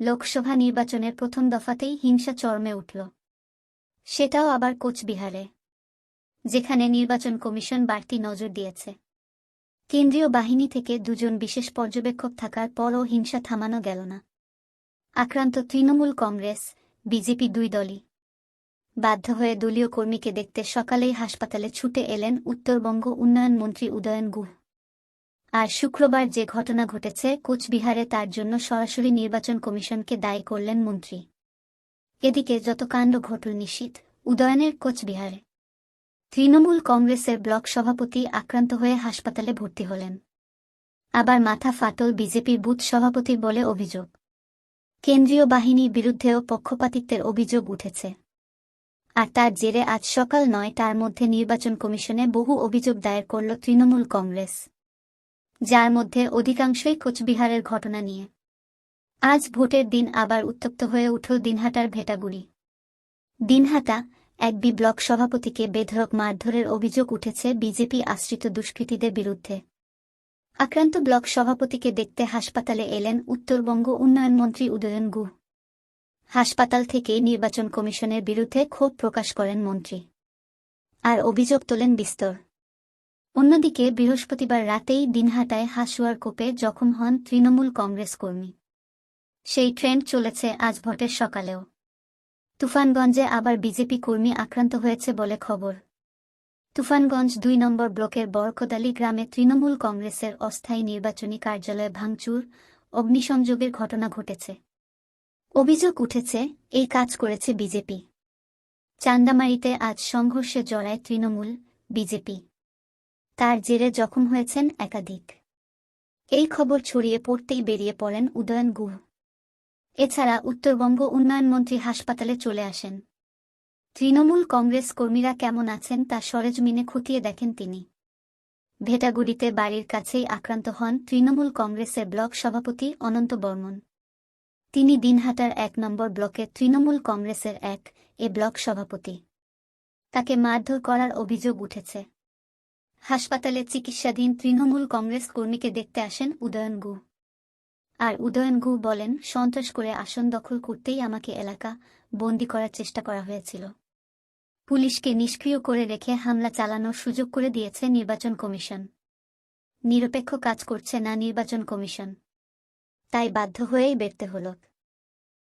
লোকসভা নির্বাচনের প্রথম দফাতেই হিংসা চরমে উঠল। সেটাও আবার কোচবিহারে, যেখানে নির্বাচন কমিশন বাড়তি নজর দিয়েছে। কেন্দ্রীয় বাহিনী থেকে দুজন বিশেষ পর্যবেক্ষক থাকার পরও হিংসা থামানো গেল না। আক্রান্ত তৃণমূল কংগ্রেস, বিজেপি দুই দলই বাধ্য হয়ে দলীয় কর্মীকে দেখতে সকালেই হাসপাতালে ছুটে এলেন উত্তরবঙ্গ উন্নয়ন মন্ত্রী উদয়ন গুহ। আর শুক্রবার যে ঘটনা ঘটেছে, কোচবিহারে তার জন্য সরাসরি নির্বাচন কমিশনকে দায়ী করলেন মন্ত্রী। এদিকে যত কাণ্ড ঘটল নিশ্চিত, উদয়নের কোচবিহারে। তৃণমূল কংগ্রেসের ব্লক সভাপতি আক্রান্ত হয়ে হাসপাতালে ভর্তি হলেন। আবার মাথা ফাটল বিজেপির বুথ সভাপতির বলে অভিযোগ। কেন্দ্রীয় বাহিনীর বিরুদ্ধেও পক্ষপাতিত্বের অভিযোগ উঠেছে। আর তার জেরে আজ সকাল নয়টার মধ্যে নির্বাচন কমিশনে বহু অভিযোগ দায়ের করল তৃণমূল কংগ্রেস। যার মধ্যে অধিকাংশই কোচবিহারের ঘটনা নিয়ে। আজ ভোটের দিন আবার উত্তপ্ত হয়ে উঠল দিনহাটার ভেটাগুড়ি। দিনহাটা, এক বি ব্লক সভাপতিকে বেধরক মারধরের অভিযোগ উঠেছে বিজেপি আশ্রিত দুষ্কৃতীদের বিরুদ্ধে। আক্রান্ত ব্লক সভাপতিকে দেখতে হাসপাতালে এলেন উত্তরবঙ্গ উন্নয়ন মন্ত্রী উদয়ন গুহ। হাসপাতাল থেকে নির্বাচন কমিশনের বিরুদ্ধে ক্ষোভ প্রকাশ করেন মন্ত্রী। আর অভিযোগ তোলেন বিস্তর। অন্যদিকে, বৃহস্পতিবার রাতেই দিনহাটায় হাসুয়ার কোপে জখম হন তৃণমূল কংগ্রেস কর্মী। সেই ট্রেন্ড চলেছে আজ ভোটের সকালেও। তুফানগঞ্জে আবার বিজেপি কর্মী আক্রান্ত হয়েছে বলে খবর। তুফানগঞ্জ দুই নম্বর ব্লকের বরকদালি গ্রামে তৃণমূল কংগ্রেসের অস্থায়ী নির্বাচনী কার্যালয়ে ভাঙচুর, অগ্নিসংযোগের ঘটনা ঘটেছে। অভিযোগ উঠেছে, এই কাজ করেছে বিজেপি। চান্দামারিতে আজ সংঘর্ষে জড়ায় তৃণমূল, বিজেপি। তার জেরে জখম হয়েছেন একাধিক। এই খবর ছড়িয়ে পড়তেই বেরিয়ে পড়েন উদয়ন গুহ। এছাড়া উত্তরবঙ্গ উন্নয়ন মন্ত্রী হাসপাতালে চলে আসেন। তৃণমূল কংগ্রেস কর্মীরা কেমন আছেন তা সরেজমিনে খতিয়ে দেখেন তিনি। ভেটাগুড়িতে বাড়ির কাছেই আক্রান্ত হন তৃণমূল কংগ্রেসের ব্লক সভাপতি অনন্ত বর্মন। তিনি দিনহাটার এক নম্বর ব্লকের তৃণমূল কংগ্রেসের এক, এ ব্লক সভাপতি। তাকে মারধর করার অভিযোগ উঠেছে। হাসপাতালে চিকিৎসাধীন তৃণমূল কংগ্রেস কর্মীকে দেখতে আসেন উদয়ন গু। আর উদয়ন গু বলেন সন্ত্রাস করে আসন দখল করতেই আমাকে এলাকা বন্দি করার চেষ্টা করা হয়েছিল। পুলিশকে নিষ্ক্রিয় করে রেখে হামলা চালানোর সুযোগ করে দিয়েছে নির্বাচন কমিশন। নিরপেক্ষ কাজ করছে না নির্বাচন কমিশন। তাই বাধ্য হয়েই বেরতে হল।